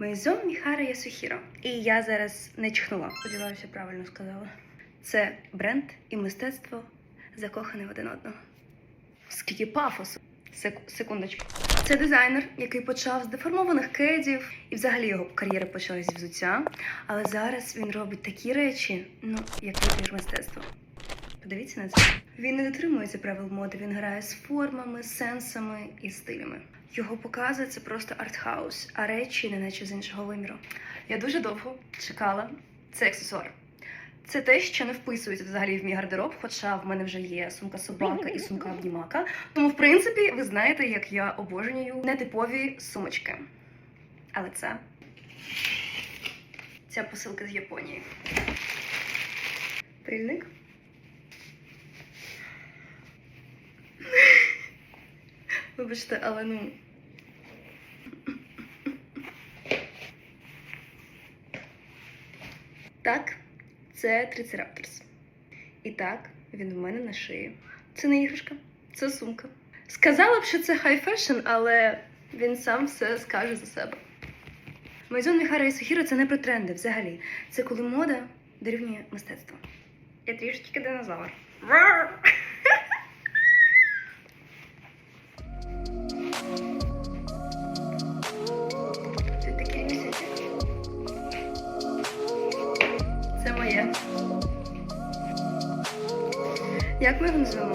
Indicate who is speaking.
Speaker 1: Мейзон Міхара Ясухіро. І я зараз не чихнула. Сподіваюся, правильно сказала. Це бренд і мистецтво закохане один одного. Скільки пафосу. Сек- секундочку. Це дизайнер, який почав з деформованих кедів, і взагалі його кар'єра почалась з взуття. Але зараз він робить такі речі, ну, як витвір мистецтва. Подивіться на це. Він не дотримується правил моди, він грає з формами, сенсами і стилями. Його покази це просто артхаус, а речі не наче з іншого виміру. Я дуже довго чекала. Це аксесуар. Це те, що не вписується взагалі в мій гардероб, хоча в мене вже є сумка собака і сумка обнімака. Тому, в принципі, ви знаєте, як я обожнюю нетипові сумочки. Але це ця посилка з Японії. Пильник. Вибачте, але ну. Так, це трицерапторс. І так, він в мене на шиї. Це не іграшка, це сумка. Сказала б, що це хай фешн, але він сам все скаже за себе. Майзон Міхара і Сухіро це не про тренди взагалі. Це коли мода дорівнює мистецтво. Я трішечки динозавр. Як ми його назвемо?